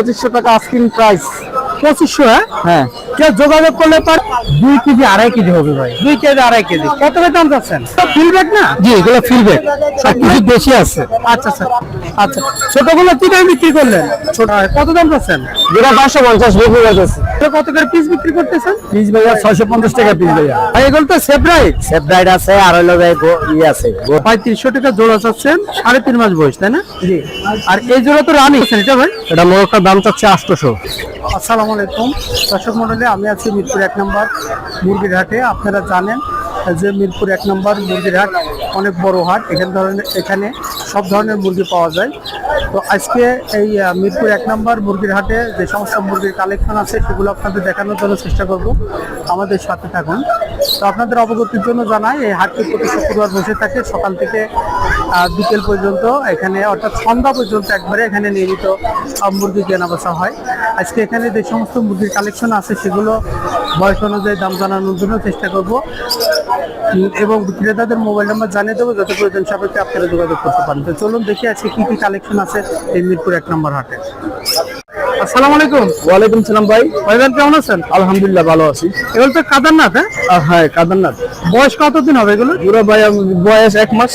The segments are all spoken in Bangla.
পঁচিশশো টাকা আস্কিং প্রাইস পঁচিশশো হ্যাঁ? হ্যাঁ। কেউ যোগাযোগ করলে পার দুই কেজি আড়াই কেজি হবে ভাই। দুই কেজি আড়াই কেজি। কত দাম চাচ্ছেন? ফিলব্যাক না? জি এগুলো সব কিছু বেশি আছে। আচ্ছা আচ্ছা আচ্ছা। ছোটগুলো কি দামে বিক্রি করলেন? ছোট কত দাম চাচ্ছেন? যেটা পাঁচশো পঞ্চাশ বিক্রি করতেছে কত করে পিস বিক্রি করতেছেন? পিস ভাইয়া ছয়শো পঞ্চাশ টাকা পিস ভাইয়া। ভাই এগুলো তো সেপ্রাইট সেফ রাইড আছে আর হলো ভাই ইয়ে আছে গো- পঁয়ত্রিশশো টাকা জোড়া চাচ্ছেন সাড়ে তিন মাস বয়স তাই না? জি। আর এই জোড়া তো রানি এটা ভাই? এটা মোরগটার দাম চাচ্ছে আটশোশো। আসসালামু আলাইকুম। দর্শক মন্ডলী, আমি আছি মিরপুর এক নম্বর মুরগির হাটে। আপনারা জানেন যে মিরপুর এক নম্বর মুরগির হাট অনেক বড় হাট। এখানে ধরনের এখানে সব ধরনের মুরগি পাওয়া যায়। তো আজকে এই মিরপুর এক নম্বর মুরগির হাটে যে সমস্ত মুরগির কালেকশন আছে, সেগুলো আপনাদের দেখানোর জন্য চেষ্টা করব। আমাদের সাথে থাকুন। তো আপনাদের অবগতির জন্য জানাই, এই হাটটি প্রতি শুক্রবার বসে থাকে। সকাল থেকে বিকেল পর্যন্ত এখানে অর্থাৎ সন্ধ্যা পর্যন্ত একবারে এখানে নিয়মিত মুরগি কেনা বেচা হয়। আজকে এখানে যে সমস্ত মুরগির কালেকশন আছে সেগুলো বয়স অনুযায়ী দাম জানানোর জন্য চেষ্টা করব। এবং ক্রেতাদের মোবাইল নাম্বার জানিয়ে দেবো যত প্রয়োজন সাপেক্ষে আপনারা যোগাযোগ করতে পারেন। তো চলুন দেখি আজকে কি কি কালেকশন আছে এই মিরপুর এক নম্বর হাটে। আসসালামু আলাইকুম। ওয়ালাইকুম সালাম ভাই। ভাইজান কেমন আছেন? আলহামদুলিল্লাহ ভালো আছি। এগুলো তো কাদারনাথ হ্যাঁ? হ্যাঁ কাদারনাথ। বয়স কতদিন হবে এগুলো পুরো ভাই বয়স এক মাস।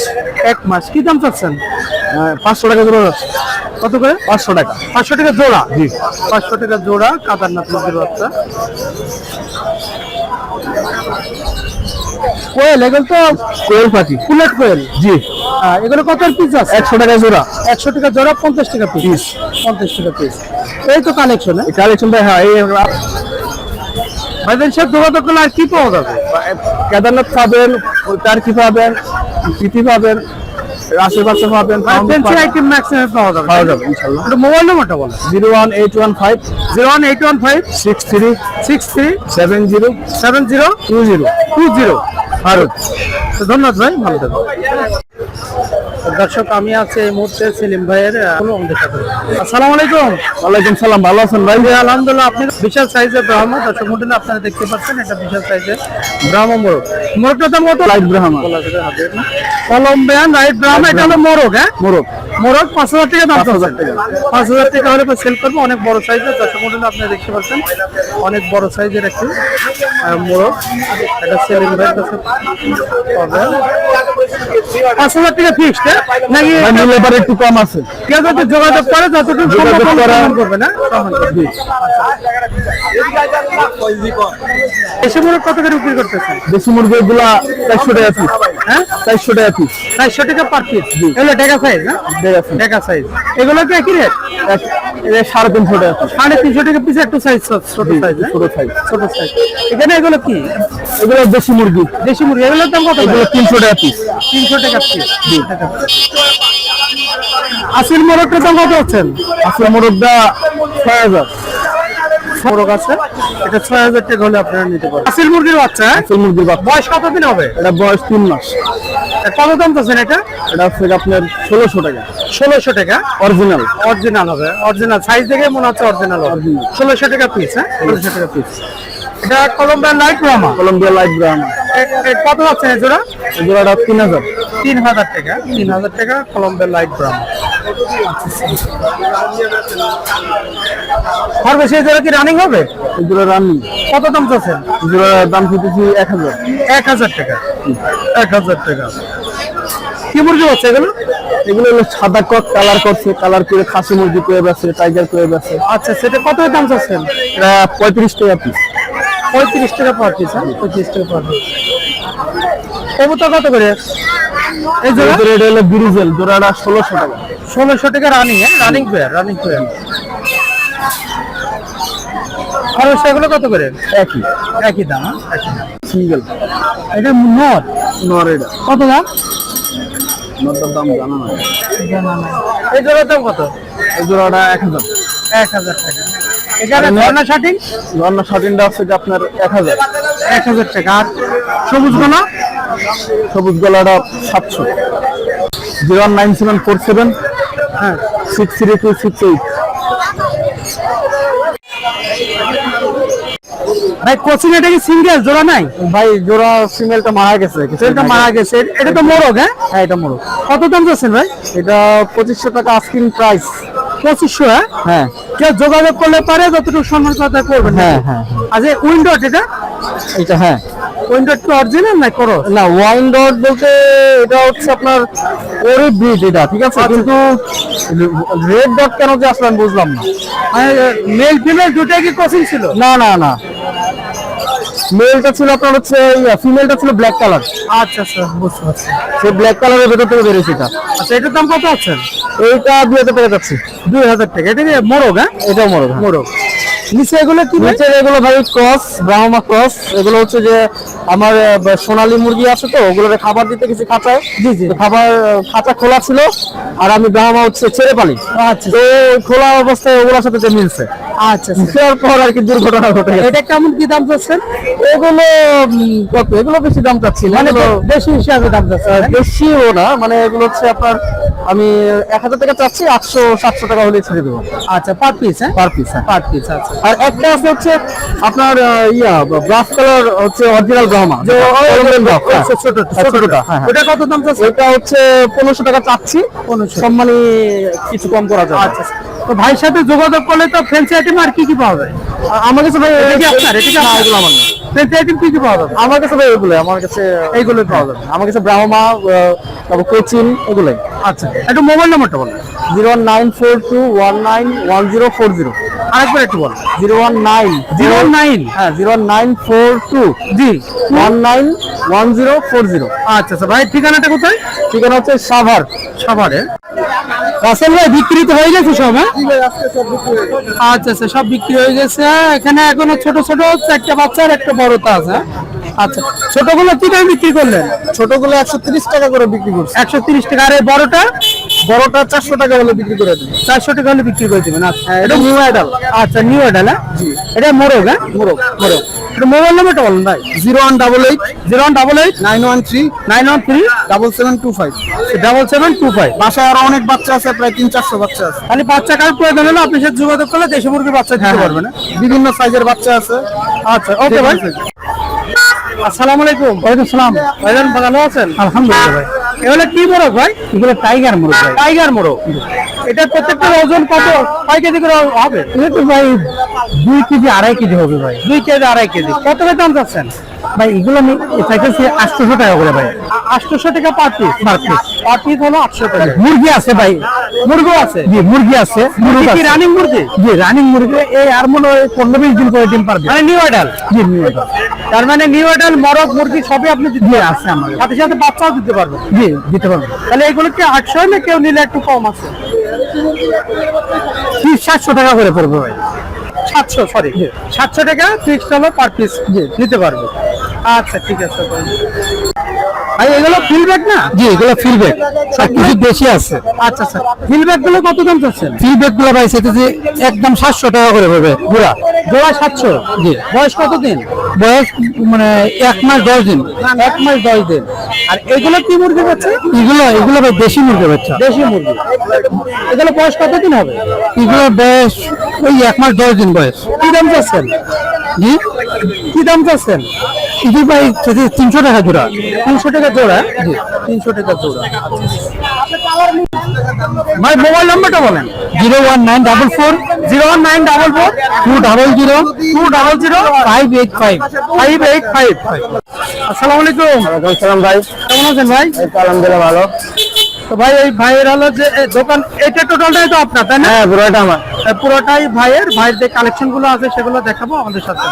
এক মাস। কি দাম চাচ্ছেন? আহ, পাঁচশো টাকা জোড়া যাচ্ছে কত করে? পাঁচশো টাকা। পাঁচশো টাকা জোড়া? জি। পাঁচশো টাকা জোড়া কাদারনাথ মুরগির বাচ্চা কোয়েল এগুলো তো কোয়েল পাখি। ফুলেট কোয়েল? জি। আহ, এগুলো কত পিস আছে? একশো টাকা জোড়া। একশো টাকা জোড়া পঞ্চাশ টাকা পিস পঞ্চাশ টাকা পিস এই তো কালেকশন কালেকশন হ্যাঁ এই ভাইজান সাহেব যোগাযোগ করলে আর কি পাওয়া যাবে? কেদারনাথ পাবেন টার্কি পাবেন? প্রীতি পাবেন আশেপাশে পাবেন ফ্যান্সি আইটেম ম্যাক্সিমাম পাওয়া যাবে। পাওয়া যাবে ইনশাল্লাহ। একটু মোবাইল নম্বরটা বলেন। Zero one eight one five zero one eight one five six three six three seven zero seven zero two zero two zero Bharat ধন্যবাদ ভাই ভালো থাকবেন। দর্শক আমি আছি এই মুহূর্তে সেলিম ভাইয়ের আসসালামু আলাইকুম। ওয়ালাইকুম সালাম ভালো আছেন ভাই? আলহামদুলিল্লাহ আপনি বিশাল সাইজের ব্রাহ্মা দর্শক মন্ডলে আপনারা দেখতে পাচ্ছেন এটা বিশাল সাইজের ব্রাহ্মা মোরগ। মোরগটা তো মতো light Brahma Colombian light Brahma এটা হলো মোরগ হ্যাঁ? মোরগ। মোরগ পাঁচ হাজার টাকা দাম 5,000 পাঁচ টাকা। পাঁচ হাজার টাকা হলে সেল করব অনেক বড় সাইজের মন্ডলী আপনারা দেখতে পাচ্ছেন। অনেক বড় সাইজের একটি মোরগ এটা সেলিং ভাই দর্শক পাবেন পাঁচ হাজার টাকা ফিক্সড নাকি নিলে পরে একটু কম আছে। কেউ যদি যোগাযোগ করে যতটুকু সম্ভব করবে না? দেশি মোরগ কত করে বিক্রি করতেছেন? দেশি মুরগি গুলা চারশো টাকা পিস হ্যাঁ? চারশো টাকা পিস চারশো টাকা পার পিস এগুলো টাকা সাইজ না? পিস সাইজ এগুলো কি একই রেট সাড়ে তিনশো টাকা। সাড়ে তিনশো টাকা পিস একটু সাইজ ছোট সাইজ ছোট সাইজ ছোট সাইজ এখানে এগুলো কি? এগুলো দেশি মুরগি। দেশি মুরগি। এগুলোর দাম কত? এগুলো তিনশো টাকা পিস তিনশো টাকা পিস আসিল মোরগটার দাম কত হচ্ছেন আসিল মুরগটা ছয় হাজার। মোরগ আছে। এটা ছয় হাজার টাকা হলে আপনারা নিতে পারেন আসিল মুরগির বাচ্চা হ্যাঁ? মুরগির বাচ্চা। বয়স কতদিন হবে? এটা বয়স তিন মাস। কত দাম চাচ্ছেন এটা? এটা হচ্ছে আপনার ষোলোশো টাকা। ষোলোশো টাকা? অরিজিনাল অরিজিনাল হবে অরিজিনাল সাইজ দেখে মনে হচ্ছে অরিজিনাল হবে। ষোলোশো টাকা পিস হ্যাঁ? ষোলোশো টাকা পিস এটা Colombia light Brahma Colombia light brown কত যাচ্ছে জোড়া? জোড়াটা তিন হাজার। তিন হাজার টাকা। তিন হাজার টাকা কলম্বিয়ান লাইট ব্রাউন এই জোড়া কি রানিং হবে? রানি কত দাম চাচ্ছেন? জোড়ার দাম এক হাজার। এক হাজার টাকা। এক হাজার টাকা। কি মুরগি হচ্ছে এগুলো? এগুলো হলো সাদা কট কালার করছে কালার করে খাসি মুরগি করে বেছে টাইগার করে বেছে আচ্ছা সেটা কত দাম চাচ্ছেন? পঁয়ত্রিশ টাকা পিস পঁয়ত্রিশ টাকা পার পিস হ্যাঁ? পঁয়ত্রিশ টাকা পার পিস কবুতর কত করে? এই জোড়া? এটা হলো ব্রিজেল জোড়াটা ষোলোশো টাকা। ষোলোশো টাকা রানিং হ্যাঁ? রানিং পেয়ার রানিং পেয়ার আর সেগুলো কত করে? একই। একই দাম হ্যাঁ? একই দাম। সিঙ্গেল এটা নর? নর এটা। কত দাম? নরটার দাম জানা না এই জোড়ার দাম কত? এই জোড়াটা এক হাজার। এক হাজার টাকা। এখানে ঝর্ণা শাটিং ঝর্ণা শাটিনটা হচ্ছে যে আপনার এক হাজার। এক হাজার টাকা। আর সবুজ গোলা? সবুজ গলাটা সাতশো। Zero one nine seven four seven হ্যাঁ। Six three two six eight. ভাই কোচিং এটা কি সিঙ্গেল জোড়া নাই? ভাই জোড়া ফিমেলটা মারা গেছে এটা মারা গেছে। এটা তো মোরগ হ্যাঁ? হ্যাঁ এটা মোরগ। কত দাম যাচ্ছেন ভাই? এটা পঁচিশশো টাকা আস্কিং প্রাইস পঁচিশশো হ্যাঁ? হ্যাঁ। কেউ যোগাযোগ করলে পারে যতটুকু সম্মান কথা করবেন হ্যাঁ, হ্যাঁ, আচ্ছা উইন্ডোট এটা? এটা হ্যাঁ। উইন্ডোট কি অরিজিনাল না করো না ওয়াইন ডট বলতে এটা হচ্ছে আপনার ওরে ব্রিড এটা ঠিক আছে? কিন্তু রেড ডট কেন যে আসলে বুঝলাম না। মেল ফিমেল দুটাই কি কোচিং ছিল? না না না। মেলটা ছিল আপনার হচ্ছে ফিমেলটা ছিল ব্ল্যাক কালার আচ্ছা আচ্ছা বুঝতে পারছি। সেই ব্ল্যাক কালারের ভেতর থেকে বেরিয়েছে এটা। আচ্ছা এটার দাম কত আছেন এইটা দুই হাজার টাকা যাচ্ছে। দুই হাজার টাকা। এটা মোরগ হ্যাঁ? এটাও মরো মোরগ। নিচে এগুলো কি? নিচের এগুলো ভাই ক্রস ব্রাহ্মা ক্রস। এগুলো হচ্ছে যে আমার সোনালী মুরগি আছে তো ওগুলোর খাবার দিতে কিছু খাঁচায় জি জি। খাবার খাঁচা খোলা ছিল আর আমি ব্রাহ্মা হচ্ছে ছেড়ে পালি। আচ্ছা তো খোলা অবস্থায় ওগুলোর সাথে যে মিলছে। আচ্ছা আচ্ছা। পর আর কি দুর্ঘটনা ঘটে গেছে। এটা কেমন কি দাম চাচ্ছেন? এগুলো কত? এগুলো বেশি দাম চাচ্ছি মানে বেশি হিসাবে দাম বেশিও না মানে এগুলো হচ্ছে আপনার আমি এক হাজার টাকা চাচ্ছি আটশো সাতশো টাকা হলে ছেড়ে দেবো। আচ্ছা পার পিস হ্যাঁ? পার পিস পার পিস আচ্ছা। আর একটা আছে হচ্ছে আপনার ইয়া ব্রাশ কালার হচ্ছে অরিজিনাল ব্রাহ্মা ছোটটা হ্যাঁ হ্যাঁ। ওটা কত দাম চাচ্ছেন? এটা হচ্ছে পনেরোশো টাকা চাচ্ছি। 1500 সম্মানী কিছু কম করা যাবে আচ্ছা। তো ভাইয়ের সাথে যোগাযোগ করলে তো ফ্রেন্সি আইটেম আর কি কি পাওয়া যায়? আমার কাছে ভাই এটা কি আপনার? এটা কি না, আপনার? এগুলো আমার না। ফ্রেন্সি আইটেম কি কি পাওয়া যাবে? আমার কাছে ভাই এগুলো আমার কাছে এইগুলো পাওয়া যাবে। আমার কাছে ব্রাহ্মা তারপর কোচিন এগুলোই। আচ্ছা একটু মোবাইল নাম্বারটা বলেন। Zero nine four two one nine one zero four zero. আরেকবার একটু বলেন। Zero one nine zero nine? হ্যাঁ জিরো নাইন ফোর টু। জি। One nine one zero four zero. আচ্ছা আচ্ছা ভাই ঠিকানাটা কোথায়? ঠিকানা হচ্ছে সাভার। সাভারে রাসেল ভাই বিক্রি তো হয়ে গেছে সব হ্যাঁ? আচ্ছা আচ্ছা সব বিক্রি হয়ে গেছে। এখানে এখনও ছোট ছোট চারটা বাচ্চা আর একটা বড়তা আছে হ্যাঁ? আচ্ছা ছোটগুলো কি দামে বিক্রি করলেন? ছোটগুলো একশো তিরিশ টাকা করে বিক্রি করছে। একশো তিরিশ টাকা। আর এই বড়টা? বড়টা চারশো টাকা হলে বিক্রি করে দিই চারশো টাকা হলে বিক্রি করে দিবেন আচ্ছা। এটা নিউ আইডাল আচ্ছা নিউ এডাল হ্যাঁ? এটা মোরগ হ্যাঁ? মোরগ মোরগ। এটা মোবাইল নাম্বারটা বলেন ভাই। Zero one double eight zero one double eight nine one three nine one three double seven two five. Double seven two five. বাসায় আরও অনেক বাচ্চা আছে প্রায় তিন চারশো বাচ্চা আছে। খালি বাচ্চা কার প্রয়োজন হলে আপনি সাথে যোগাযোগ করলে দেশি মুরগির বাচ্চা দিতে পারবেন হ্যাঁ? বিভিন্ন সাইজের বাচ্চা আছে। আচ্ছা ওকে ভাই। আসসালামু আলাইকুম। ওয়ালাইকুম সালাম ভাইজান ভালো আছেন? আলহামদুলিল্লাহ ভাই। এগুলো কি মোরগ ভাই? এগুলো টাইগার মোরগ ভাই। টাইগার মোরগ। এটা প্রত্যেকটা ওজন কত? কয় কেজি করে হবে? এটা তো ভাই দুই কেজি আড়াই কেজি হবে ভাই। দুই কেজি আড়াই কেজি। কত করে দাম চাচ্ছেন? ভাই এগুলো আমি চাইতেছি আটশোশো টাকা করে ভাই। আটশোশো টাকা per piece per piece per piece হলো আটশো টাকা। মুরগি আছে ভাই। মুরগো আছে? জি মুরগি আছে। মুরগি কি রানিং মুরগি? জি রানিং মুরগি। এই আর মনে হয় পনেরো বিশ দিন করে ডিম পারবে মানে নিউ আইডাল জি নিউ তার মানে নিউ আইডাল মরক মুরগি সবই আপনি জি আছে আমার। সাথে সাথে বাচ্চাও দিতে পারবেন। জি দিতে পারব। তাহলে এগুলো কি আটশো না কেউ নিলে একটু কম আছে? সাতশো টাকা করে পড়বে ভাই। সাতশো সরি সাতশো টাকা ফিক্সড হলো পার পিস নিতে পারবে। আচ্ছা ঠিক আছে ভাই। এগুলো ফিলব্যাক না? জি এগুলো ফিলব্যাক সব কিছু বেশি আছে। আচ্ছা আচ্ছা। ফিলব্যাকগুলো কত দাম চাচ্ছেন? ফিলব্যাকগুলো ভাই সেটা যে একদম সাতশো টাকা করে পড়বে জোড়া জোড়া সাতশো? জি। বয়স কত দিন বয়স মানে এক মাস দশ দিন। এক মাস দশ দিন। আর এগুলো কি মুরগি পাচ্ছে এগুলো এগুলো ভাই দেশি মুরগি বাচ্চা। দেশি মুরগি। এগুলো বয়স কত দিন হবে? এগুলো বয়স ওই এক মাস দশ দিন বয়স। কি দাম চাচ্ছেন? জি? কি দাম চাচ্ছেন? ভাই তিনশো টাকা জোড়া। তিনশো টাকা জোড়া? তিনশো টাকা জোড়া। ভাই মোবাইল নাম্বারটা বলেন। Zero one nine double four zero one nine double four. Two double zero two double zero. Five eight five. Five eight five. আসসালামু আলাইকুম। সালাম ভাই। কেমন আছেন ভাই? আলহামদুলিল্লাহ ভালো। তো ভাই এই ভাইয়ের হলো যে দোকান এটা টোটালটাই তো আপনার তাই না? হ্যাঁ পুরোটা আমার। পুরোটাই ভাইয়ের ভাইয়ের যে কালেকশনগুলো আছে সেগুলো দেখাবো আমাদের সাথে।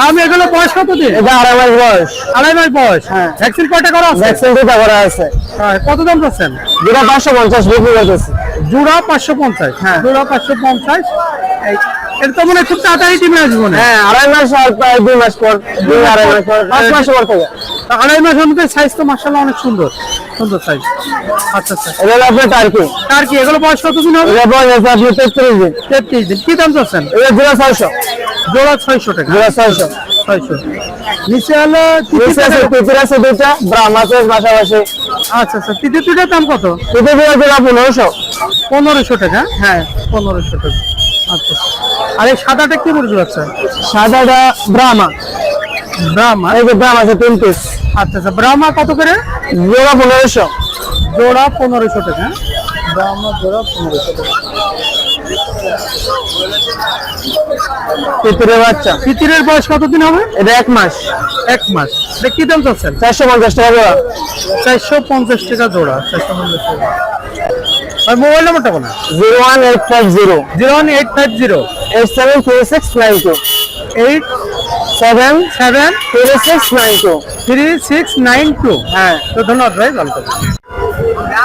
আমি এগুলো বয়স কত দিন এটা আড়াই মাস বয়স। আড়াই মাস বয়স। হ্যাঁ। ভ্যাকসিন কয়টা করা আছে? ভ্যাকসিন দুটা করা আছে। হ্যাঁ, কত দাম পাচ্ছেন দুটা পাঁচশো পঞ্চাশ বিক্রি করতেছি। জোড়া পাঁচশো পঞ্চাশ। হ্যাঁ। জোড়া পাঁচশো পঞ্চাশ। এটা তো মনে খুব তাড়াতাড়ি টিমে আসব না হ্যাঁ। আড়াই মাস আর প্রায় দুই মাস পর দুই আড়াই মাস পর পাঁচ মাস পর থেকে। আড়াই মাস অনুযায়ী সাইজ তো মার্শাল্লাহ অনেক সুন্দর। সুন্দর সাইজ আচ্ছা আচ্ছা। এটা হলো আপনার টার্কি আর কি এগুলো বয়স কত দিন হবে? এটা বয়স তেত্রিশ দিন। তেত্রিশ দিন। কি দাম চাচ্ছেন? এটা জোড়া ছয়শো। জোড়া ছয়শো টাকা। জোড়া ছয়শো। ছয়শো। নিচে হলো নিচে আছে পিপির আছে দুইটা ব্রাহ্ম আছে পাশাপাশি। আচ্ছা আচ্ছা তিতির দুটার দাম কত? পিপির জোড়া পনেরোশো। পনেরোশো টাকা? হ্যাঁ পনেরোশো টাকা। আচ্ছা। আর এই সাদাটা কি মুরগি বাচ্চা সাদাটা ব্রাহ্মা। ব্রাহ্মা? এই যে ব্রাহ্ম আছে তিন পিস আচ্ছা আচ্ছা ব্রাহ্মা কত করে? জোড়া পনেরোশো। জোড়া পনেরোশো টাকা। ব্রাহ্মা জোড়া পনেরোশো টাকা। তিতিরের বাচ্চা। তিতিরের বয়স কতদিন হবে? এটা এক মাস। এক মাস। এটা কি দাম চাচ্ছেন? চারশো পঞ্চাশ টাকা জোড়া। চারশো পঞ্চাশ টাকা জোড়া চারশো পঞ্চাশ টাকা। আর মোবাইল নাম্বারটা বলেন। Zero one eight five zero. Zero one eight five zero. Eight seven three six nine two. Eight seven seven three six nine two. Three six nine two. হ্যাঁ। তো ধন্যবাদ ভাই ভালো থাকবেন।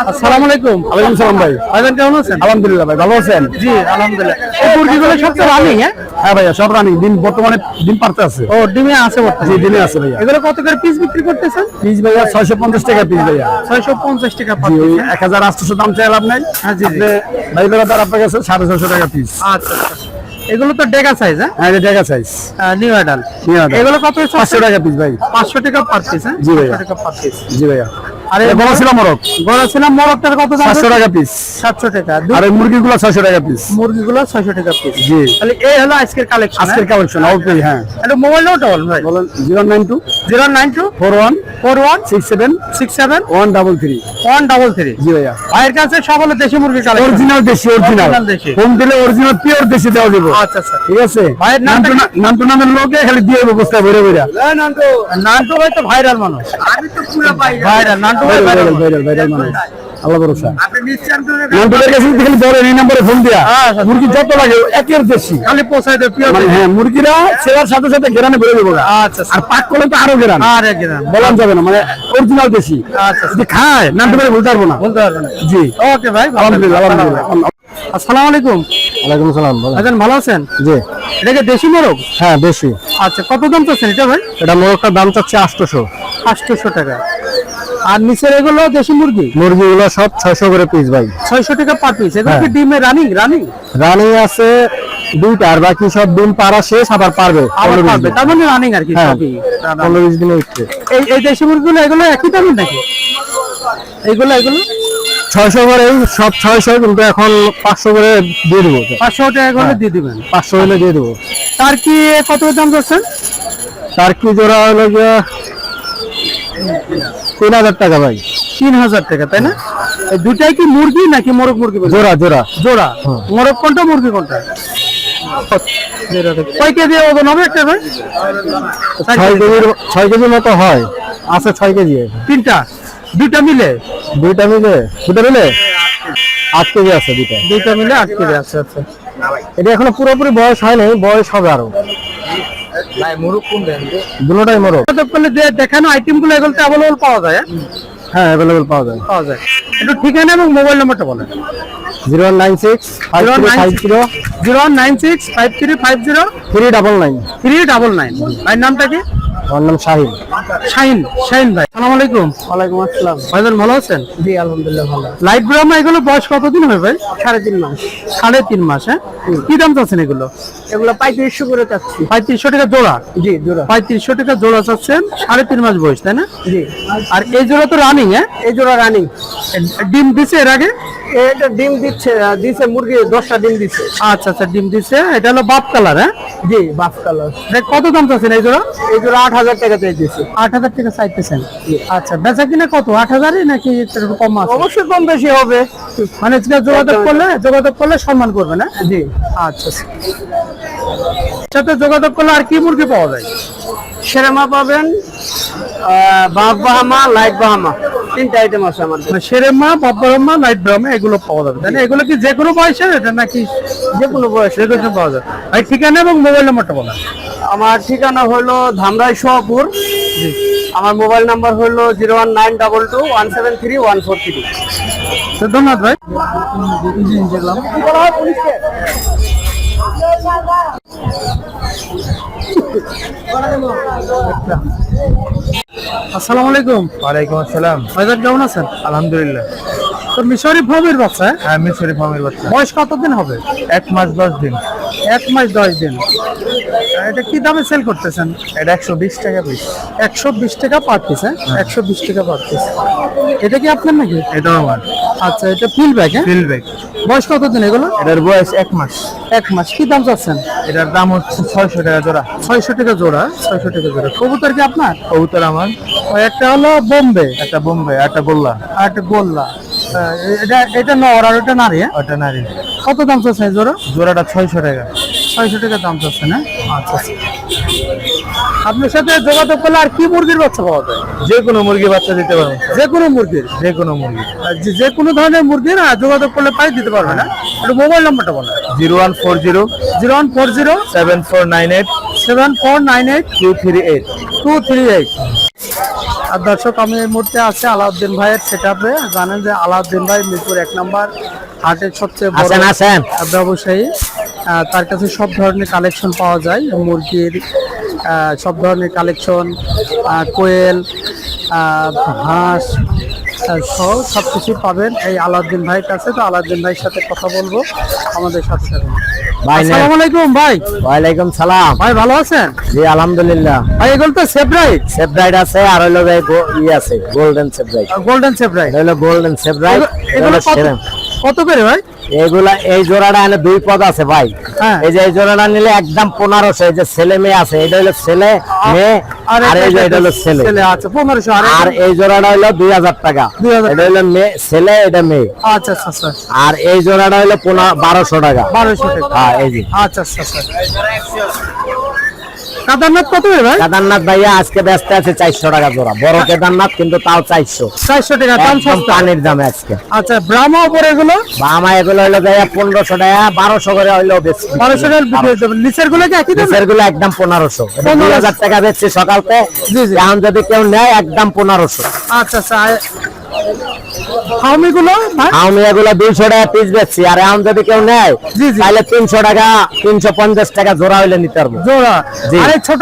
আসসালামু আলাইকুম। ওয়ালাইকুম সালাম ভাই। ভাইজান কেমন আছেন? আলহামদুলিল্লাহ ভাই ভালো আছেন? জি আলহামদুলিল্লাহ। এই মুরগিগুলো সবচেয়ে রানিং হ্যাঁ? হ্যাঁ ভাইয়া সব রানিং দিন বর্তমানে দিন পারতে আছে। ও ডিমে আছে বর্তমানে? জি দিনে আছে ভাইয়া। এগুলো কত করে পিস বিক্রি করতেছেন? পিস ভাইয়া ছয়শো পঞ্চাশ টাকা পিস ভাইয়া। ছয়শো পঞ্চাশ টাকা এক হাজার আটশোশো দাম চাই লাভ নাই। হ্যাঁ, জি। ভাই বেড়া আপনার কাছে সাড়ে ছশো টাকা পিস আচ্ছা আচ্ছা। এগুলো তো ডেকা সাইজ হ্যাঁ? হ্যাঁ জায়গা size new adult New adult। এগুলো কত পাঁচশো টাকা পিস ভাই। পাঁচশো টাকা পার পিস হ্যাঁ? জি ভাইয়া। 500 টাকা পার পিস জি ভাইয়া। আর আর এই বড় ছিল মরক মোরগটার কত দাম? সাতশো টাকা পিস সাতশো টাকা। আর ওই মুরগিগুলো ছয়শো টাকা পিস মুরগিগুলো ছয়শো টাকা পিস জি। তাহলে এই হলো আজকের কালেকশন আজকের কালেকশন অল্পই হ্যাঁ। এটা মোবাইল নাম্বারটা বলুন ভাই। বলেন zero nine two zero nine two four one four one six seven six seven one double three one double three জি ভাইয়া। ভাইয়ের কাছে সকলে দেশি মুরগি কালেকশন অরিজিনাল দেশি অরিজিনাল Original হোম দিলে অরিজিনাল পিওর দেশি দেওয়া দেবো আচ্ছা আচ্ছা। ঠিক আছে? ভাইয়ের নামটা নাম কি? নাম তো নামের লোকে খালি দিয়ে ব্যবস্থা ভরে ভরে। নান্টু। ভাই তো ভাইরাল মানুষ। ভাইরাল। ভাইরাল ভাইরাল মানুষ আল্লাহ ভরসা। আপনি কাছে খালি বড় এই নম্বরে ফোন দিয়া। হ্যাঁ, আচ্ছা। মুরগি যত লাগে একের দেশি খালি পৌঁছাই দেবে মানে হ্যাঁ মুরগিরা সেরার সাথে সাথে গেরানে বেড়ে দেবো আচ্ছা আর পাক করলে তো আরও গেরান আর একদম বলা যাবে না মানে অরিজিনাল দেশি। আচ্ছা যদি খায় নামটা বলতে পারব না। বলতে পারবেন না। জি। ওকে ভাই আলহামদুলিল্লাহ আলহামদুলিল্লাহ। আসসালামু আলাইকুম। ওয়ালাইকুম সালাম ভাইজান ভালো আছেন? জি। এটা কি দেশি মোরগ? হ্যাঁ বেশি আচ্ছা কত দাম চাচ্ছেন এটা ভাই? এটা মোরগটার দাম চাচ্ছে আটশোশো। আটশোশো টাকা। আর নিচের এগুলো দেশি মুরগি? মুরগিগুলো সব ছয়শো করে পিস ভাই। ছয়শো টাকা পার পিস এগুলো কি হ্যাঁ। ডিমে রানিং রানিং রানিং আছে দুইটা আর বাকি সব ডিম পাড়া শেষ আবার পারবে আবার পারবে। তার মানে রানিং আর কি হ্যাঁ সবই। পনেরো বিশ দিনে উঠছে এই এই দেশি মুরগিগুলো এগুলো একই দামের নাকি? এগুলো এগুলো? ছয়শো করে সব ছয়শো কিন্তু এখন পাঁচশো করে দিয়ে দেবো। পাঁচশো টাকা করে দিয়ে দিবেন। পাঁচশো হলে দিয়ে দেবো। তার কি কত দাম যাচ্ছেন তার কি জোড়া হলো গিয়ে তিন হাজার টাকা ভাই। তিন হাজার টাকা তাই না? দুটাই কি মুরগি নাকি মোরগ মুরগি জোড়া জোড়া। জোড়া। মোরগ কোনটা মুরগি কোনটা? কয় কেজি ওজন হবে একটা ভাই? ছয় কেজির ছয় কেজির মতো হয়। আছে ছয় কেজি। তিনটা? দুইটা মিলে? দুইটা মিলে। দুটো মিলে? আট কেজি আছে দুইটা। দুইটা মিলে আট কেজি আছে আচ্ছা। এটা এখনও পুরোপুরি বয়স হয় নাই বয়স হবে আরও। দুটোটাই মোরগ যোগাযোগ করলে যে দেখানো আইটেমগুলো এগুলো অ্যাভেলেবল পাওয়া যায় হ্যাঁ? অ্যাভেলেবল পাওয়া যায়। পাওয়া যায়। একটু ঠিকানা এবং মোবাইল নাম্বারটা বলেন। Zero nine six five five zero. Zero nine six five three five zero. Three double nine. Three double nine. ভাইয়ের নামটা কি? আমার নাম শাহিন। শাহিন শাহিন ভাই সালাম আলাইকুম। ওয়ালাইকুম আসসালাম। ভাইজান ভালো আছেন? জি আলহামদুলিল্লাহ ভালো লাইট ব্রাহ্মা এগুলো বয়স কতদিন হবে ভাই? সাড়ে তিন মাস। সাড়ে তিন মাস হ্যাঁ? কি দাম চাচ্ছেন এগুলো? এগুলো পঁয়ত্রিশশো করে চাচ্ছি। পঁয়ত্রিশশো টাকা জোড়া? জি জোড়া। পঁয়ত্রিশশো টাকা জোড়া চাচ্ছেন সাড়ে তিন মাস বয়স তাই না? জি। আর এই জোড়া তো রানিং হ্যাঁ? এই জোড়া রানিং ডিম দিছে এর আগে? এটা ডিম দিচ্ছে দিছে মুরগি দশটা ডিম দিচ্ছে আচ্ছা আচ্ছা ডিম দিছে। এটা হলো বাপ কালার হ্যাঁ? জি বাফ কালার। এটা কত দাম চাচ্ছেন এই জোড়া? এই জোড়া আট হাজার টাকা দিচ্ছে আট হাজার টাকা চাইতেছেন। আচ্ছা বেচা কিনা কত? আট হাজারই নাকি একটু কম আছে? অবশ্যই কম বেশি হবে। মানে যোগাযোগ করলে যোগাযোগ করলে সম্মান করবে না? জি। আচ্ছা সাথে যোগাযোগ করলে আর কি মুরগি পাওয়া যায়? সেরামা পাবেন বাফ বাহামা লাইট বাহামা। তিনটা আইটেম আছে আমার মানে সেরেমা বাব্বারম্মা লাইট ব্রাহ্মা এগুলো পাওয়া যাবে। তাই এগুলো কি যে কোনো বয়সের এটা নাকি যে কোনো বয়স। কোনো পাওয়া যায় ভাই ঠিকানা এবং মোবাইল নাম্বারটা বলা। আমার ঠিকানা হলো ধামরাই সোহাপুর। আমার মোবাইল নাম্বার হলো zero one nine double two one seven three one four three. ধন্যবাদ ভাই। আসসালামু আলাইকুম। ওয়ালাইকুম আসসালাম। ভাইজান কেমন আছেন? আলহামদুলিল্লাহ। তো মিশরি ফার্মের বাচ্চা হ্যাঁ? হ্যাঁ মিশরি ফার্মের বাচ্চা। বয়স কতদিন হবে? এক মাস দশ দিন। এক মাস দশ দিন। এটা কি দামে সেল করতেছেন? এটা একশো বিশ টাকা পিস একশো বিশ টাকা পার পিস হ্যাঁ? একশো বিশ টাকা পার পিস এটা কি আপনার নাকি? এটাও আমার। আচ্ছা এটা ফিল ব্যাগ হ্যাঁ? ফিল ব্যাগ বয়স কতদিন এগুলো? এটার বয়স এক মাস। এক মাস। কি দাম চাচ্ছেন? এটার দাম হচ্ছে ছয়শো টাকা জোড়া। ছয়শো টাকা জোড়া ছয়শো টাকা জোড়া। কবুতর কি আপনার? কবুতর আমার। ও একটা হলো বোম্বে। একটা বোম্বে একটা গোল্লা। আর একটা গোল্লা। এটা এটা নর আর ওটা নারী হ্যাঁ? ওটা নারী। কত দাম চাচ্ছে জোড়া? জোড়াটা ছয়শো টাকা। ছয়শো টাকা দাম চাচ্ছে না? আচ্ছা আচ্ছা। আপনার সাথে যোগাযোগ করলে আর কি মুরগির বাচ্চা পাওয়া যায়? যে কোনো মুরগি বাচ্চা দিতে পারব। যে কোনো মুরগির? যে কোনো মুরগি আর যে- কোনো ধরনের মুরগি না যোগাযোগ করলে পাই দিতে পারবে না। একটু মোবাইল নাম্বারটা বলো zero one four zero zero one four zero seven four nine eight seven four nine eight two three eight. Two three eight. আর দর্শক আমি এই মুহূর্তে আছি আলাউদ্দিন ভাইয়ের সেট আপে জানেন যে আলাউদ্দিন ভাই মিরপুর এক নম্বর হাটের সবচেয়ে বড় আসেন ব্যবসায়ী তার কাছে সব ধরনের কালেকশন পাওয়া যায় মুরগির সব ধরনের কালেকশন কোয়েল হাঁস সহ সব কিছু পাবেন। এই আলাউদ্দিন ভাইয়ের কাছে তো আলাউদ্দিন ভাইয়ের সাথে কথা বলব আমাদের সাথে থাকুন। ভাই আসসালামু আলাইকুম ভাই। ওয়ালাইকুম সালাম। ভাই ভালো আছেন? জি আলহামদুলিল্লাহ। ভাই এগুলো তো সেফরাইট সেফ রাইড আছে আর হলো ভাই ই আছে গোল্ডেন সেফ রাইড। গোল্ডেন হলো গোল্ডেন সেফ রাইড। এগুলো কত করে ভাই? এগুলা এই জোড়াটা এনে দুই পদ আছে ভাই। হ্যাঁ। এই যে এই জোড়াটা নিলে একদম পনেরোশো এই যে ছেলে মেয়ে আছে এটা হলো ছেলে মেয়ে আর এই যে এটা হলো ছেলে। আচ্ছা পনেরোশো আর এই জোড়াটা হলো দুই হাজার টাকা। 2000 এটা হলো মেয়ে ছেলে এটা মেয়ে। আচ্ছা আচ্ছা আচ্ছা। আর এই জোড়াটা হলো বারোশো টাকা। বারোশো টাকা। হ্যাঁ এই যে। আচ্ছা আচ্ছা। কেদারনাথ কত ভাই? কেদারনাথ ভাইয়া আজকে ব্যস্ত আছে চারশো টাকা জোড়া। বড় কেদারনাথ কিন্তু তাও চারশো। চারশো টাকা দাম সস্তা। পানির দামে আজকে। আচ্ছা ব্রাহ্মা উপরে এগুলো? বা আমার এগুলো হলো ভাইয়া পনেরোশো টাকা বারোশো করে হইল বেশি। বারোশো টাকা নিচেরগুলো কি একই দাম? নিচেরগুলো একদম পনেরোশো। দুই হাজার টাকা বেচছি সকালতে। জি, জি। এখন যদি কেউ নেয় একদম পনেরোশো। আচ্ছা আচ্ছা ফার্মি গুলো ভাই? আমি এগুলো দুইশো টাকা পিস বেচছি আর এখন যদি কেউ নেয় জি, জি। তাহলে তিনশো টাকা তিনশো পঞ্চাশ টাকা জোড়া হইলে নিতে পারব। জোড়া। আর এই ছোট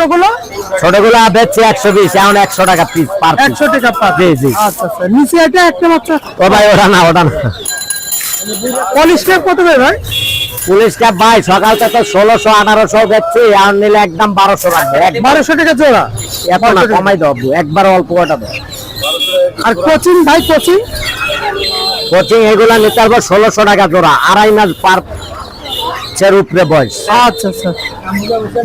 ছোটগুলো বেচছি একশো বিশ এখন একশো টাকা পিস পার পিস একশো টাকা পার জি, জি। আচ্ছা আচ্ছা। নিচে এটা একটা মাত্র। ও ভাই ওটা না ওটা না। পলিশ কত করে ভাই? সকালতে তো ষোলোশো আঠারোশো বেচছি এখন নিলে একদম বারোশো রাখবে বারোশো টাকা জোড়া। এত না কমাই দেবো একবার অল্প কটা দেবো আর কোচিং ভাই কোচিং কোচিং এগুলা নিতে পারব ষোলোশো টাকা জোড়া আড়াই মাস পার চের উপরে বয়স। আচ্ছা আচ্ছা।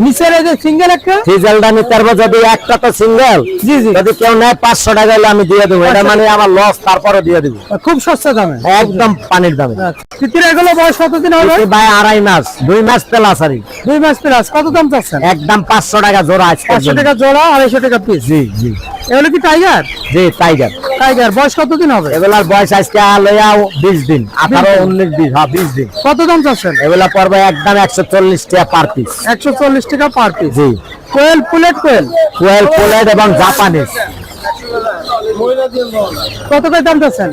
নিচের এই যে সিঙ্গেল একটা? সিজেলটা নিতে পারব যদি একটা তো সিঙ্গেল জি জি। যদি কেউ নেয় পাঁচশো টাকা হলে আমি দিয়ে দেবো। এটা মানে আমার লস তারপরে দিয়ে দেবো। খুব সস্তা দামে? একদম পানির দামে। তিতির এগুলো বয়স কতদিন হবে? ভাই আড়াই মাস দুই মাস পেলাস আর দুই মাস প্লাস কত দাম চাচ্ছেন? একদম পাঁচশো টাকা জোড়া আজকে পাঁচশো টাকা জোড়া আড়াইশো টাকা পিস জি জি। এগুলো কি টাইগার জি টাইগার টাইগার বয়স কতদিন হবে? এগুলার বয়স আজকে লইয়া বিশ দিন আঠারো উনিশ দিন হ্যাঁ বিশ দিন। কত দাম চাচ্ছেন? এগুলা একদম একশো চল্লিশ টাকা পার পিস একশো চল্লিশ টাকা পার পিস জি। কোয়েল পুলেট কোয়েল? কোয়েল পোলেট এবং জাপানিজ। কত করে দাম চাচ্ছেন?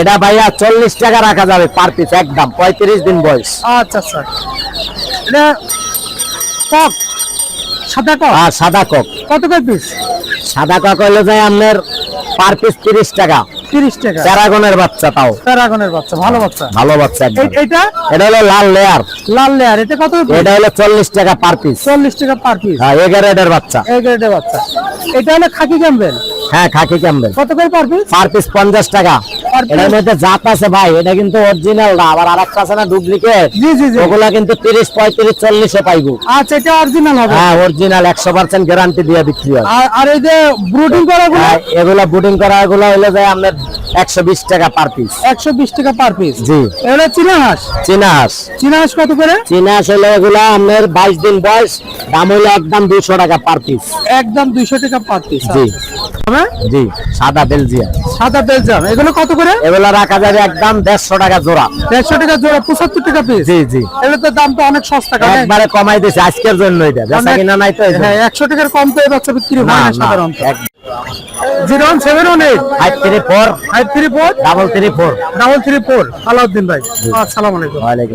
এটা ভাইয়া চল্লিশ টাকা রাখা যাবে পার পিস একদম। পঁয়ত্রিশ দিন বয়স। আচ্ছা আচ্ছা। এটা কক? সাদা কক? আর সাদা কক। কত করে পিস সাদা কক হইলে যায় আপনার পার পিস তিরিশ টাকা। তিরিশ টাকা। প্যারাগনের বাচ্চা তাও। প্যারাগনের বাচ্চা ভালো বাচ্চা। ভালো বাচ্চা এইটা? এটা হলো লাল লেয়ার। লাল লেয়ার এটা কত এটা হলো চল্লিশ টাকা পার পিস চল্লিশ টাকা পার পিস হ্যাঁ এগারোটার বাচ্চা। এই গ্রেডের বাচ্চা। এটা হলো খাকি ক্যাম্বেল। হ্যাঁ খাকি ক্যাম্বেল। কত করে পার পিস পার পিস পঞ্চাশ টাকা। Per এটার মধ্যে জাত আছে ভাই এটা কিন্তু অরিজিনাল না আবার আর একটা আছে না ডুপ্লিকেট জি জি জি। ওগুলা কিন্তু তিরিশ পঁয়ত্রিশ চল্লিশে পাইবো। আচ্ছা এটা অরিজিনাল হবে। হ্যাঁ অরিজিনাল একশো পার্সেন্ট গ্যারান্টি দিয়ে বিক্রি হয়। আর এই যে ব্রুডিং করা গুলো হ্যাঁ, এগুলা বুটিং করা হইলে যায় আপনার একশো বিশ টাকা পার পিস একশো বিশ টাকা পার পিস জি। এগুলো চীনা হাঁস? চীনা হাঁস। চীনা হাঁস কত করে? চীনা হাঁস হলে এগুলা আপনার বাইশ দিন বয়স দাম হইল একদম দুশো টাকা পার পিস একদম দুইশো টাকা পার পিস জি। জি সাদা বেলজিয়াম। সাদা বেলজাম এগুলো কত করে? এগুলা রাখা যাবে একদম দেড়শো টাকা জোড়া। দেড়শো টাকা জোড়া পঁচাত্তর টাকা পিস জি জি। এগুলো তো দাম তো অনেক সস্তা একবারে কমাই দিছে আজকের জন্য এটা। বেচা কিনা নাই তো হ্যাঁ একশো টাকার কম তো এই বিক্রি হয় না না না সাধারণত। Zero one seven one eight five three four five three four double three four double three four Alauddin ভাই আসসালামু আলাইকুম। ওয়ালাইকুম